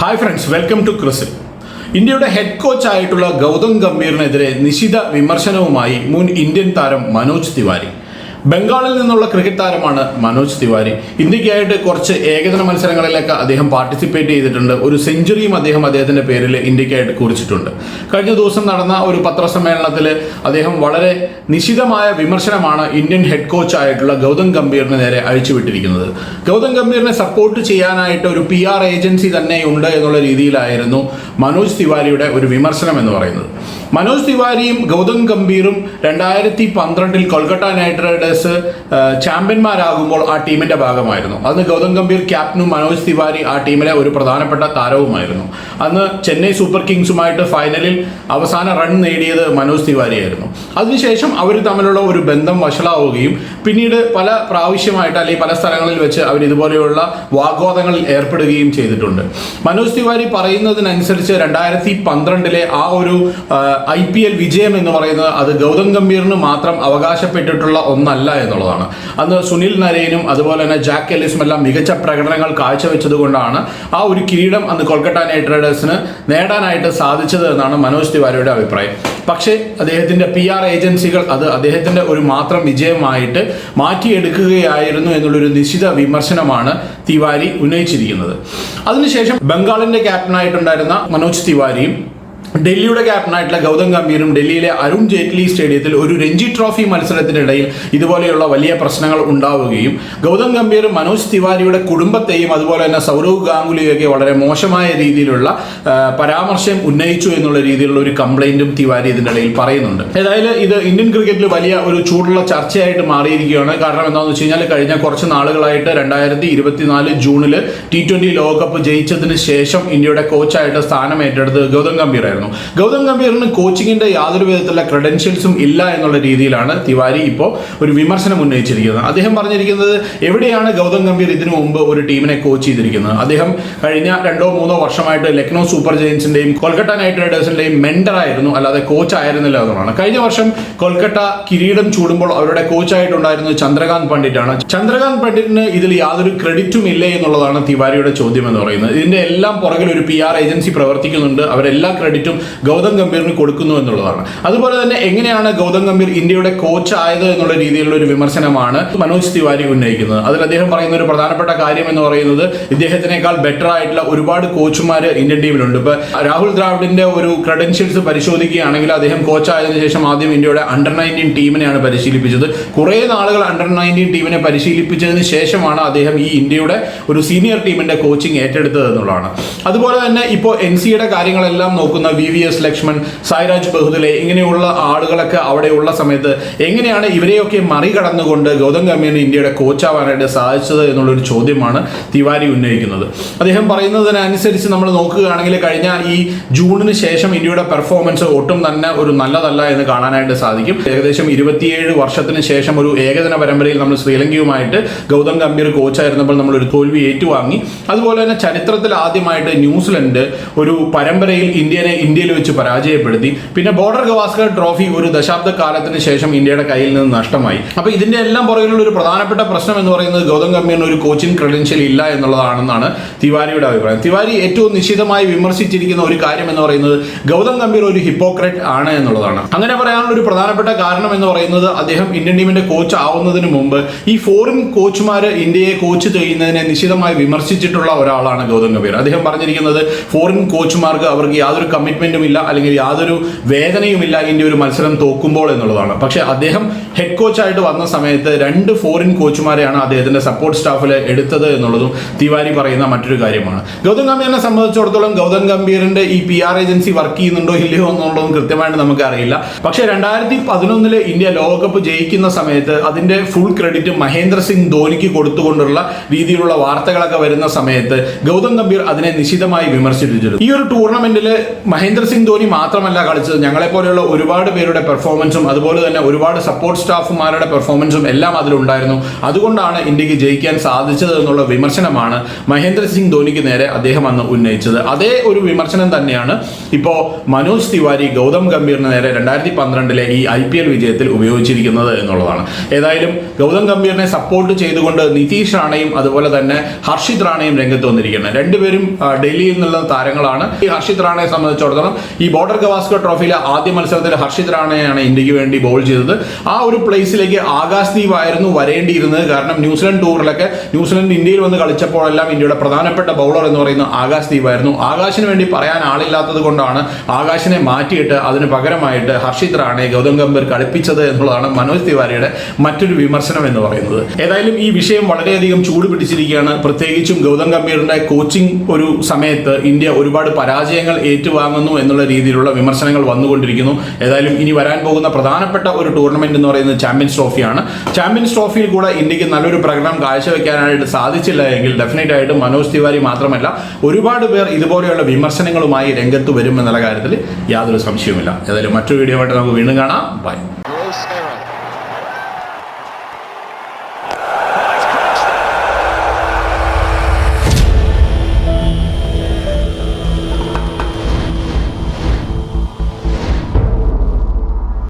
Hi friends welcome to ക്രിസിൽ ഇന്ത്യയുടെ head കോച്ചായിട്ടുള്ള Gautam ഗംഭീറിനെതിരെ നിശിത വിമർശനവുമായി മുൻ ഇന്ത്യൻ താരം മനോജ് തിവാരി. ബംഗാളിൽ നിന്നുള്ള ക്രിക്കറ്റ് താരമാണ് മനോജ് തിവാരി. ഇന്ത്യക്കായിട്ട് കുറച്ച് ഏകദിന മത്സരങ്ങളിലൊക്കെ അദ്ദേഹം പാർട്ടിസിപ്പേറ്റ് ചെയ്തിട്ടുണ്ട്. ഒരു സെഞ്ചുറിയും അദ്ദേഹം അദ്ദേഹത്തിന്റെ പേരിൽ ഇന്ത്യക്കായിട്ട് കുറിച്ചിട്ടുണ്ട്. കഴിഞ്ഞ ദിവസം നടന്ന ഒരു പത്രസമ്മേളനത്തിൽ അദ്ദേഹം വളരെ നിശിതമായ വിമർശനമാണ് ഇന്ത്യൻ ഹെഡ് കോച്ച് ആയിട്ടുള്ള ഗൗതം ഗംഭീറിന് നേരെ അഴിച്ചുവിട്ടിരിക്കുന്നത്. ഗൗതം ഗംഭീറിനെ സപ്പോർട്ട് ചെയ്യാനായിട്ട് ഒരു പി ആർ ഏജൻസി തന്നെ ഉണ്ട് എന്നുള്ള രീതിയിലായിരുന്നു മനോജ് തിവാരിയുടെ ഒരു വിമർശനം എന്ന് പറയുന്നത്. മനോജ് തിവാരിയും ഗൗതം ഗംഭീറും രണ്ടായിരത്തി പന്ത്രണ്ടിൽ കൊൽക്കത്ത നൈറ്റ് റൈഡേഴ്സ് ചാമ്പ്യന്മാരാകുമ്പോൾ ആ ടീമിന്റെ ഭാഗമായിരുന്നു. അന്ന് ഗൗതം ഗംഭീർ ക്യാപ്റ്റനും മനോജ് തിവാരി ആ ടീമിലെ ഒരു പ്രധാനപ്പെട്ട താരവുമായിരുന്നു. അന്ന് ചെന്നൈ സൂപ്പർ കിങ്സുമായിട്ട് ഫൈനലിൽ അവസാന റൺ നേടിയത് മനോജ് തിവാരിയായിരുന്നു. അതിനുശേഷം അവർ തമ്മിലുള്ള ഒരു ബന്ധം വഷളാവുകയും പിന്നീട് പല പ്രാവശ്യമായിട്ട് അല്ലെങ്കിൽ പല സ്ഥലങ്ങളിൽ വെച്ച് അവർ ഇതുപോലെയുള്ള വാഗ്വാദങ്ങളിൽ ഏർപ്പെടുകയും ചെയ്തിട്ടുണ്ട്. മനോജ് തിവാരി പറയുന്നതിനനുസരിച്ച് രണ്ടായിരത്തി പന്ത്രണ്ടിലെ ആ ഒരു ഐ പി എൽ വിജയം എന്ന് പറയുന്നത് അത് ഗൗതം ഗംഭീറിന് മാത്രം അവകാശപ്പെട്ടിട്ടുള്ള ഒന്നല്ല എന്നുള്ളതാണ്. അന്ന് സുനിൽ നരേനും അതുപോലെ തന്നെ ജാക്ക് എല്ലിസും എല്ലാം മികച്ച പ്രകടനങ്ങൾ കാഴ്ചവെച്ചതുകൊണ്ടാണ് ആ ഒരു കിരീടം അന്ന് കൊൽക്കത്ത നൈറ്റ് റൈഡേഴ്സിന് നേടാനായിട്ട് സാധിച്ചത് എന്നാണ് മനോജ് തിവാരിയുടെ അഭിപ്രായം. പക്ഷേ അദ്ദേഹത്തിന്റെ പി ആർ ഏജൻസികൾ അത് അദ്ദേഹത്തിന്റെ ഒരു മാത്രം വിജയമായിട്ട് മാറ്റിയെടുക്കുകയായിരുന്നു എന്നുള്ളൊരു നിശ്ചിത വിമർശനമാണ് തിവാരി ഉന്നയിച്ചിരിക്കുന്നത്. അതിനുശേഷം ബംഗാളിന്റെ ക്യാപ്റ്റനായിട്ടുണ്ടായിരുന്ന മനോജ് തിവാരിയും ഡൽഹിയുടെ ക്യാപ്റ്റനായിട്ടുള്ള ഗൗതം ഗംഭീറും ഡൽഹിയിലെ അരുൺ ജെയ്റ്റ്ലി സ്റ്റേഡിയത്തിൽ ഒരു രഞ്ജി ട്രോഫി മത്സരത്തിനിടയിൽ ഇതുപോലെയുള്ള വലിയ പ്രശ്നങ്ങൾ ഉണ്ടാവുകയും ഗൗതം ഗംഭീർ മനോജ് തിവാരിയുടെ കുടുംബത്തെയും അതുപോലെ തന്നെ സൗരവ് ഗാംഗുലിയൊക്കെ വളരെ മോശമായ രീതിയിലുള്ള പരാമർശം ഉന്നയിച്ചു എന്നുള്ള രീതിയിലുള്ള ഒരു കംപ്ലൈന്റും തിവാരി ഇതിന്റെ ഇടയിൽ പറയുന്നുണ്ട്. ഏതായാലും ഇത് ഇന്ത്യൻ ക്രിക്കറ്റിൽ വലിയ ഒരു ചൂടുള്ള ചർച്ചയായിട്ട് മാറിയിരിക്കുകയാണ്. കാരണം എന്താണെന്ന് വെച്ച് കഴിഞ്ഞാൽ കഴിഞ്ഞ കുറച്ച് നാളുകളായിട്ട് രണ്ടായിരത്തി ഇരുപത്തിനാല് ജൂണിൽ ടി ട്വന്റി ലോകകപ്പ് ജയിച്ചതിന് ശേഷം ഇന്ത്യയുടെ കോച്ചായിട്ട് സ്ഥാനം ഏറ്റെടുത്ത് ഗൗതം ഗംഭീർ ആയിരുന്നു ഗൗതം ഗംഭീറിന് കോച്ചിങ്ങിന്റെ യാതൊരു വിധത്തിലുള്ള ക്രെഡൻഷ്യൽസും ഇല്ല എന്നുള്ള രീതിയിലാണ് തിവാരി ഇപ്പോൾ ഒരു വിമർശനം ഉന്നയിച്ചിരിക്കുന്നത്. അദ്ദേഹം പറഞ്ഞിരിക്കുന്നത് എവിടെയാണ് ഗൗതം ഗംഭീർ ഇതിനു മുമ്പ് ഒരു ടീമിനെ കോച്ച് ചെയ്തിരിക്കുന്നത്? അദ്ദേഹം കഴിഞ്ഞ രണ്ടോ മൂന്നോ വർഷമായിട്ട് ലക്നൗ സൂപ്പർ ജയൻസിന്റെയും കൊൽക്കത്ത നൈറ്റ് റൈഡേഴ്സിന്റെയും മെന്റർ ആയിരുന്നു. അല്ലാതെ കോച്ച് ആയിരുന്നില്ല എന്നുള്ളതാണ്. കഴിഞ്ഞ വർഷം കൊൽക്കത്ത കിരീടം ചൂടുമ്പോൾ അവരുടെ കോച്ചായിട്ടുണ്ടായിരുന്നത് ചന്ദ്രകാന്ത് ആണ് ചന്ദ്രകാന്ത് പണ്ഡിറ്റിന് ഇതിൽ യാതൊരു ക്രെഡിറ്റും ഇല്ലേ എന്നുള്ളതാണ് തിവാരിയുടെ ചോദ്യം എന്ന് പറയുന്നത്. ഇതിന്റെ എല്ലാം പുറകിൽ ഒരു പി ആർ ഏജൻസി പ്രവർത്തിക്കുന്നുണ്ട്. അവരെല്ലാ ക്രെഡിറ്റും ഗൗതം ഗംഭീറിന് കൊടുക്കുന്നു എന്നുള്ളതാണ്. അതുപോലെ തന്നെ എങ്ങനെയാണ് ഗൗതം ഗംഭീർ ഇന്ത്യയുടെ കോച്ച് ആയത് എന്നുള്ള രീതിയിലുള്ള ഒരു വിമർശനമാണ് മനോജ് തിവാരി ഉന്നയിക്കുന്നത്. അതിൽ അദ്ദേഹം പറയുന്ന ഒരു പ്രധാനപ്പെട്ട കാര്യം എന്ന് പറയുന്നത് ഇദ്ദേഹത്തിനേക്കാൾ ബെറ്റർ ആയിട്ടുള്ള ഒരുപാട് കോച്ചുമാർ ഇന്ത്യൻ ടീമിലുണ്ട് ഇപ്പൊ രാഹുൽ ദ്രാവിഡിന്റെ ഒരു ക്രെഡൻഷ്യൽസ് പരിശോധിക്കുകയാണെങ്കിൽ അദ്ദേഹം കോച്ച് ആയതിനു ശേഷം ആദ്യം ഇന്ത്യയുടെ അണ്ടർ നയന്റീൻ ടീമിനെയാണ് പരിശീലിപ്പിച്ചത്. കുറേ നാളുകൾ അണ്ടർ നയന്റീൻ ടീമിനെ പരിശീലിപ്പിച്ചതിന് ശേഷമാണ് അദ്ദേഹം ഈ ഇന്ത്യയുടെ ഒരു സീനിയർ ടീമിന്റെ കോച്ചിങ് ഏറ്റെടുത്തത് എന്നുള്ളതാണ്. അതുപോലെ തന്നെ ഇപ്പോൾ എൻ സിയുടെ കാര്യങ്ങളെല്ലാം നോക്കുന്ന V V S Laxman Sairaj Bahutule ഇങ്ങനെയുള്ള ആളുകളൊക്കെ അവിടെയുള്ള സമയത്ത് എങ്ങനെയാണ് ഇവരെയൊക്കെ മറികടന്നുകൊണ്ട് ഗൗതം ഗംഭീറിന് ഇന്ത്യയുടെ കോച്ചാവാനായിട്ട് സാധിച്ചത് എന്നുള്ളൊരു ചോദ്യമാണ് തിവാരി ഉന്നയിക്കുന്നത്. അദ്ദേഹം പറയുന്നതിനനുസരിച്ച് നമ്മൾ നോക്കുകയാണെങ്കിൽ കഴിഞ്ഞ ഈ ജൂണിന് ശേഷം ഇന്ത്യയുടെ പെർഫോമൻസ് ഒട്ടും തന്നെ ഒരു നല്ലതല്ല എന്ന് കാണാനായിട്ട് സാധിക്കും. ഏകദേശം ഇരുപത്തിയേഴ് വർഷത്തിന് ശേഷം ഒരു ഏകദിന പരമ്പരയിൽ നമ്മൾ ശ്രീലങ്കയുമായിട്ട് ഗൗതം ഗംഭീർ കോച്ചായിരുന്നപ്പോൾ നമ്മൾ ഒരു തോൽവി ഏറ്റുവാങ്ങി. അതുപോലെ തന്നെ ചരിത്രത്തിൽ ആദ്യമായിട്ട് ന്യൂസിലൻഡ് ഒരു പരമ്പരയിൽ ഇന്ത്യനെ ഇന്ത്യയിൽ വെച്ച് പരാജയപ്പെടുത്തി. പിന്നെ ബോർഡർ ഗവാസ്കർ ട്രോഫി ഒരു ദശാബ്ദ കാലത്തിന് ശേഷം ഇന്ത്യയുടെ കയ്യിൽ നിന്ന് നഷ്ടമായി. അപ്പൊ ഇതിന്റെ എല്ലാം പുറകിലുള്ള ഒരു പ്രധാനപ്പെട്ട പ്രശ്നം എന്ന് പറയുന്നത് ഗൗതം ഗംഭീറിന് ഒരു കോച്ചിങ് ക്രെഡൻഷ്യൽ ഇല്ല എന്നുള്ളതാണെന്നാണ് തിവാരിയുടെ അഭിപ്രായം. തിവാരി ഏറ്റവും നിശിതമായി വിമർശിച്ചിരിക്കുന്ന ഒരു കാര്യം എന്ന് പറയുന്നത് ഗൗതം ഗംഭീർ ഒരു ഹിപ്പോക്രറ്റ് ആണ് എന്നുള്ളതാണ്. അങ്ങനെ പറയാനുള്ള ഒരു പ്രധാനപ്പെട്ട കാരണം എന്ന് പറയുന്നത് അദ്ദേഹം ഇന്ത്യൻ ടീമിന്റെ കോച്ച് ആവുന്നതിന് മുമ്പ് ഈ ഫോറിൻ കോച്ചുമാർ ഇന്ത്യയെ കോച്ച് ചെയ്യുന്നതിനെ നിശിതമായി വിമർശിച്ചിട്ടുള്ള ഒരാളാണ് ഗൗതം ഗംഭീർ. അദ്ദേഹം പറഞ്ഞിരിക്കുന്നത് ഫോറിൻ കോച്ചുമാർക്ക് അവർക്ക് യാതൊരു കമ്മിറ്റ്മെന്റും ഇല്ല അല്ലെങ്കിൽ യാതൊരു വേദനയും ഇല്ല ഇന്ത്യ ഒരു മത്സരം തോക്കുമ്പോൾ എന്നുള്ളതാണ്. പക്ഷേ അദ്ദേഹം ഹെഡ് കോച്ചായിട്ട് വന്ന സമയത്ത് രണ്ട് ഫോറിൻ കോച്ചുമാരെയാണ് അദ്ദേഹത്തിന്റെ സപ്പോർട്ട് സ്റ്റാഫിൽ എടുത്തത് എന്നുള്ളതും തിവാരി പറയുന്ന മറ്റൊരു കാര്യമാണ്. ഗൗതം ഗംഭീറിനെ സംബന്ധിച്ചിടത്തോളം ഗൗതം ഗംഭീറിന്റെ ഈ പി ആർ ഏജൻസി വർക്ക് ചെയ്യുന്നുണ്ടോ ഇല്ലയോ എന്നുള്ളതും കൃത്യമായിട്ട് നമുക്ക് അറിയില്ല. പക്ഷേ രണ്ടായിരത്തി പതിനൊന്നിൽ ഇന്ത്യ ലോകകപ്പ് ജയിക്കുന്ന സമയത്ത് അതിന്റെ ഫുൾ ക്രെഡിറ്റ് മഹേന്ദ്ര സിംഗ് ധോനിക്ക് കൊടുത്തുകൊണ്ടുള്ള രീതിയിലുള്ള വാർത്തകളൊക്കെ വരുന്ന സമയത്ത് ഗൗതം ഗംഭീർ അതിനെ നിശിതമായി വിമർശിച്ചിരുന്നു. ഈ ഒരു ടൂർണമെന്റിൽ മഹേന്ദ്ര മഹേന്ദ്ര സിംഗ് ധോനി മാത്രമല്ല കളിച്ചത്. ഞങ്ങളെ പോലെയുള്ള ഒരുപാട് പേരുടെ പെർഫോമൻസും അതുപോലെ തന്നെ ഒരുപാട് സപ്പോർട്ട് സ്റ്റാഫുമാരുടെ പെർഫോമൻസും എല്ലാം അതിലുണ്ടായിരുന്നു. അതുകൊണ്ടാണ് ഇന്ത്യയ്ക്ക് ജയിക്കാൻ സാധിച്ചത് എന്നുള്ള വിമർശനമാണ് മഹേന്ദ്ര സിംഗ് ധോനിക്ക് നേരെ അദ്ദേഹം അന്ന് ഉന്നയിച്ചത്. അതേ ഒരു വിമർശനം തന്നെയാണ് ഇപ്പോൾ മനോജ് തിവാരി ഗൗതം ഗംഭീറിന് നേരെ രണ്ടായിരത്തി പന്ത്രണ്ടിലെ ഈ ഐ പി എൽ വിജയത്തിൽ ഉപയോഗിച്ചിരിക്കുന്നത് എന്നുള്ളതാണ്. ഏതായാലും ഗൗതം ഗംഭീറിനെ സപ്പോർട്ട് ചെയ്തുകൊണ്ട് നിതീഷ് റാണയും അതുപോലെ തന്നെ ഹർഷിത് റാണയും രംഗത്ത് വന്നിരിക്കുന്നത് രണ്ടുപേരും ഡൽഹിയിൽ നിന്നുള്ള താരങ്ങളാണ്. ഈ ഹർഷിത് റാണയെ സംബന്ധിച്ചിടത്തോളം ഈ ബോർഡർ ഗവാസ്കർ ട്രോഫിയിലെ ആദ്യ മത്സരത്തിൽ ഹർഷിത് റാണയാണ് ഇന്ത്യയ്ക്ക് വേണ്ടി ബോൾ ചെയ്തത്. ആ ഒരു പ്ലേസിലേക്ക് ആകാശ് ദീപ് ആയിരുന്നു വരേണ്ടിയിരുന്നത്. കാരണം ന്യൂസിലൻഡ് ടൂറിലൊക്കെ ന്യൂസിലൻഡ് ഇന്ത്യയിൽ വന്ന് കളിച്ചപ്പോഴെല്ലാം ഇന്ത്യയുടെ പ്രധാനപ്പെട്ട ബൗളർ എന്ന് പറയുന്ന ആകാശ് ദീപ് ആയിരുന്നു. ആകാശിന് വേണ്ടി പറയാൻ ആളില്ലാത്തത് കൊണ്ടാണ് ആകാശിനെ മാറ്റിയിട്ട് അതിന് പകരമായിട്ട് ഹർഷിത് റാണെ ഗൗതം ഗംഭീർ കളിപ്പിച്ചത് എന്നുള്ളതാണ് മനോജ് തിവാരിയുടെ മറ്റൊരു വിമർശനം എന്ന് പറയുന്നത്. ഏതായാലും ഈ വിഷയം വളരെയധികം ചൂട് പിടിച്ചിരിക്കുകയാണ്. പ്രത്യേകിച്ചും ഗൗതം ഗംഭീറിന്റെ കോച്ചിങ് ഒരു സമയത്ത് ഇന്ത്യ ഒരുപാട് പരാജയങ്ങൾ ഏറ്റുവാങ്ങുന്നു. എന്നുള്ള രീതിയിലുള്ള വിമർശനങ്ങൾ വന്നുകൊണ്ടിരിക്കുന്നു. ഏതായാലും ഇനി വരാൻ പോകുന്ന പ്രധാനപ്പെട്ട ഒരു ടൂർണമെന്റ് എന്ന് പറയുന്നത് ചാമ്പ്യൻസ് ട്രോഫിയാണ് ചാമ്പ്യൻസ് ട്രോഫിയിൽ കൂടെ ഇന്ത്യയ്ക്ക് നല്ലൊരു പ്രകടനം കാഴ്ചവെക്കാനായിട്ട് സാധിച്ചില്ല എങ്കിൽ ഡെഫിനറ്റ് ആയിട്ടും മനോജ് തിവാരി മാത്രമല്ല ഒരുപാട് പേർ ഇതുപോലെയുള്ള വിമർശനങ്ങളുമായി രംഗത്ത് വരും എന്നുള്ള കാര്യത്തിൽ യാതൊരു സംശയവുമില്ല. ഏതായാലും മറ്റൊരു വീഡിയോ ആയിട്ട് നമുക്ക് വീണ്ടും കാണാം. ബൈ.